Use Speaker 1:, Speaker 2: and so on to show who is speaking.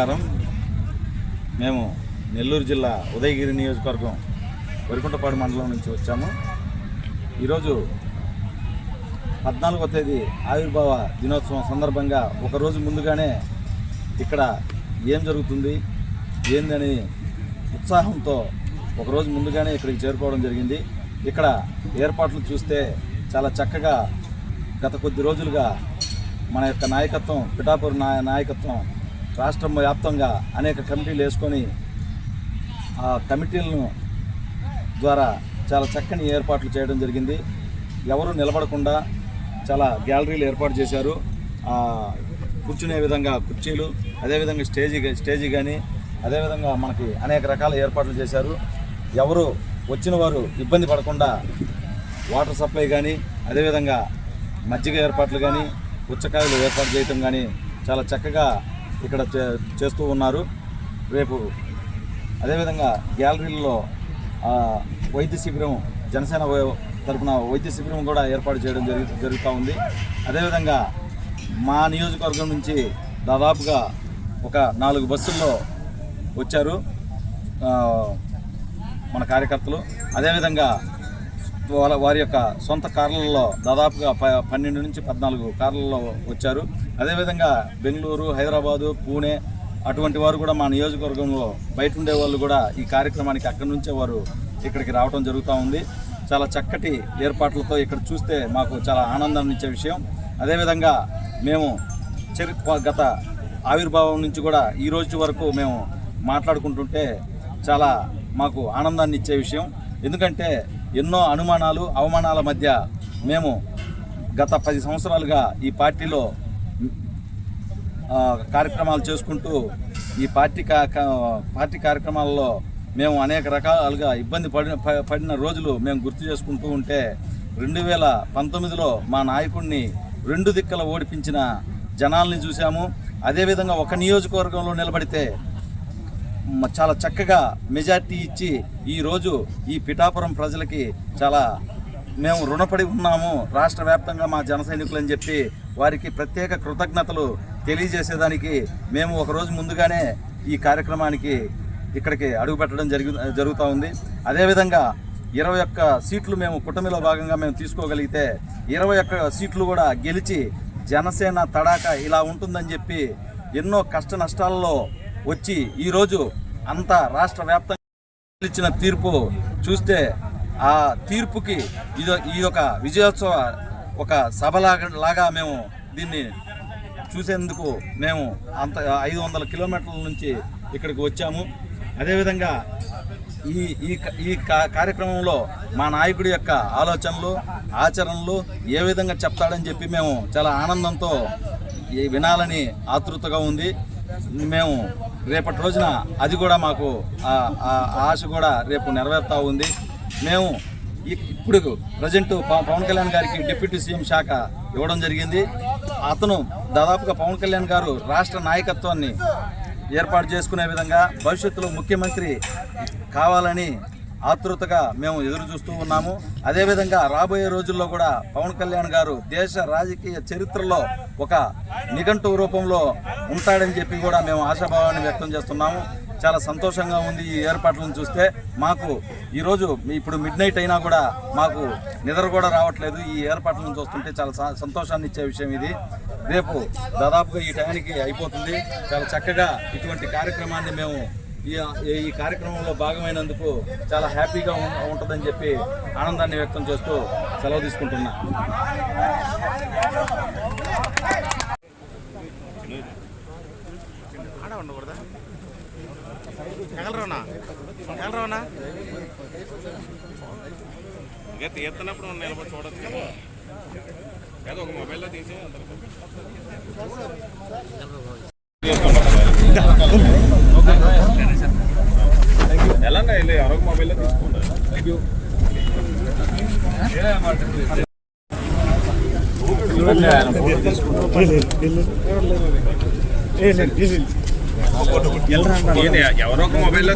Speaker 1: నమస్కారం. మేము నెల్లూరు జిల్లా ఉదయగిరి నియోజకవర్గం వరికుంటపాడు మండలం నుంచి వచ్చాము. ఈరోజు పద్నాలుగో తేదీ ఆవిర్భావ దినోత్సవం సందర్భంగా ఒకరోజు ముందుగానే ఇక్కడ ఏం జరుగుతుంది ఏందని ఉత్సాహంతో ఒకరోజు ముందుగానే ఇక్కడికి చేరుకోవడం జరిగింది. ఇక్కడ ఏర్పాట్లు చూస్తే చాలా చక్కగా గత కొద్ది రోజులుగా మన యొక్క నాయకత్వం పిఠాపూర్ నాయకత్వం రాష్ట్రం వ్యాప్తంగా అనేక కమిటీలు వేసుకొని ఆ కమిటీలను ద్వారా చాలా చక్కని ఏర్పాట్లు చేయడం జరిగింది. ఎవరు నిలబడకుండా చాలా గ్యాలరీలు ఏర్పాటు చేశారు. కూర్చునే విధంగా కుర్చీలు అదేవిధంగా స్టేజీ స్టేజీ కానీ అదేవిధంగా మనకి అనేక రకాల ఏర్పాట్లు చేశారు. ఎవరు వచ్చిన వారు ఇబ్బంది పడకుండా వాటర్ సప్లై కానీ అదేవిధంగా మజ్జిగ ఏర్పాట్లు కానీ పుచ్చకాయలు ఏర్పాటు చేయటం కానీ చాలా చక్కగా ఇక్కడ చే- చేస్తూ ఉన్నారు. రేపు అదేవిధంగా గ్యాలరీల్లో వైద్య శిబిరం జనసేన తరఫున తరపున వైద్య శిబిరం కూడా ఏర్పాటు చేయడం జరుగు జరుగుతూ ఉంది. అదేవిధంగా మా నియోజకవర్గం నుంచి దాదాపుగా ఒక నాలుగు బస్సుల్లో వచ్చారు మన కార్యకర్తలు. అదేవిధంగా వారి యొక్క సొంత కార్లలో దాదాపుగా ప పన్నెండు నుంచి పద్నాలుగు కార్లలో వచ్చారు. అదేవిధంగా బెంగళూరు హైదరాబాదు పూణే అటువంటి వారు కూడా మా నియోజకవర్గంలో బయట ఉండే వాళ్ళు కూడా ఈ కార్యక్రమానికి అక్కడి నుంచే వారు ఇక్కడికి రావడం జరుగుతూ ఉంది. చాలా చక్కటి ఏర్పాట్లతో ఇక్కడ చూస్తే మాకు చాలా ఆనందాన్ని ఇచ్చే విషయం. అదేవిధంగా మేము చరి గత ఆవిర్భావం నుంచి కూడా ఈ రోజు వరకు మేము మాట్లాడుకుంటుంటే చాలా మాకు ఆనందాన్ని ఇచ్చే విషయం. ఎందుకంటే ఎన్నో అనుమానాలు అవమానాల మధ్య మేము గత పది సంవత్సరాలుగా ఈ పార్టీలో కార్యక్రమాలు చేసుకుంటూ ఈ పార్టీ కా పార్టీ కార్యక్రమాల్లో మేము అనేక రకాలుగా ఇబ్బంది పడిన ప- పడిన రోజులు మేము గుర్తు చేసుకుంటూ ఉంటే రెండు వేల పంతొమ్మిదిలో మా నాయకుడిని రెండు దిక్కల ఓడిపించిన జనాల్ని చూసాము అదేవిధంగా ఒక నియోజకవర్గంలో నిలబడితే చాలా చక్కగా మెజార్టీ ఇచ్చి ఈరోజు ఈ పిఠాపురం ప్రజలకి చాలా మేము రుణపడి ఉన్నాము. రాష్ట్ర వ్యాప్తంగా మా జన సైనికులు అని చెప్పి వారికి ప్రత్యేక కృతజ్ఞతలు తెలియజేసేదానికి మేము ఒకరోజు ముందుగానే ఈ కార్యక్రమానికి ఇక్కడికి అడుగుపెట్టడం జరిగి జరుగుతూ ఉంది. అదేవిధంగా ఇరవై ఒక్క సీట్లు మేము కుటుంబలో భాగంగా మేము తీసుకోగలిగితే ఇరవై ఒక్క సీట్లు కూడా గెలిచి జనసేన తడాక ఇలా ఉంటుందని చెప్పి ఎన్నో కష్ట నష్టాల్లో వచ్చి ఈరోజు అంత రాష్ట్ర వ్యాప్తంగా ఇచ్చిన తీర్పు చూస్తే ఆ తీర్పుకి ఇది ఈ యొక్క విజయోత్సవ ఒక సభలాగా లాగా మేము దీన్ని చూసేందుకు మేము అంత ఐదు వందల కిలోమీటర్ల నుంచి ఇక్కడికి వచ్చాము. అదేవిధంగా ఈ ఈ క- ఈ కార్యక్రమంలో మా నాయకుడి యొక్క ఆలోచనలు ఆచరణలు ఏ విధంగా చెప్తాడని చెప్పి మేము చాలా ఆనందంతో వినాలని ఆతృతగా ఉంది. మేము రేపటి రోజున అది కూడా మాకు ఆ- ఆశ కూడా రేపు నెరవేరుతూ ఉంది. మేము ఇ- ఇప్పుడు ప్రజెంట్ పవన్ కళ్యాణ్ గారికి డిప్యూటీ సీఎం శాఖ ఇవ్వడం జరిగింది. అతను దాదాపుగా పవన్ కళ్యాణ్ గారు రాష్ట్ర నాయకత్వాన్ని ఏర్పాటు చేసుకునే విధంగా భవిష్యత్తులో ముఖ్యమంత్రి కావాలని ఆతృతగా మేము ఎదురు చూస్తూ ఉన్నాము. అదేవిధంగా రాబోయే రోజుల్లో కూడా పవన్ కళ్యాణ్ గారు దేశ రాజకీయ చరిత్రలో ఒక నిఘంటు రూపంలో ఉంటాడని చెప్పి కూడా మేము ఆశాభావాన్ని వ్యక్తం చేస్తున్నాము. చాలా సంతోషంగా ఉంది ఈ ఏర్పాట్లను చూస్తే. మాకు ఈరోజు ఇప్పుడు మిడ్ నైట్ అయినా కూడా మాకు నిద్ర కూడా రావట్లేదు. ఈ ఏర్పాట్లను చూస్తుంటే చాలా స- సంతోషాన్ని ఇచ్చే విషయం ఇది. రేపు దాదాపుగా ఈ టైంకి అయిపోతుంది. చాలా చక్కగా ఇటువంటి కార్యక్రమాన్ని మేము ఈ ఈ కార్యక్రమంలో భాగమైనందుకు చాలా హ్యాపీగా ఉంటుందని చెప్పి ఆనందాన్ని వ్యక్తం చేస్తూ సెలవు తీసుకుంటున్నా.
Speaker 2: ఆడ
Speaker 3: నిలబడి చూడొచ్చు కదా. ఏదో ఒక మొబైల్లో తీసి అందరికీ ఎలా వెళ్ళి ఎవరో ఒక మొబైల్లో తీసుకుంటారు ఎవరో ఒక మొబైల్లో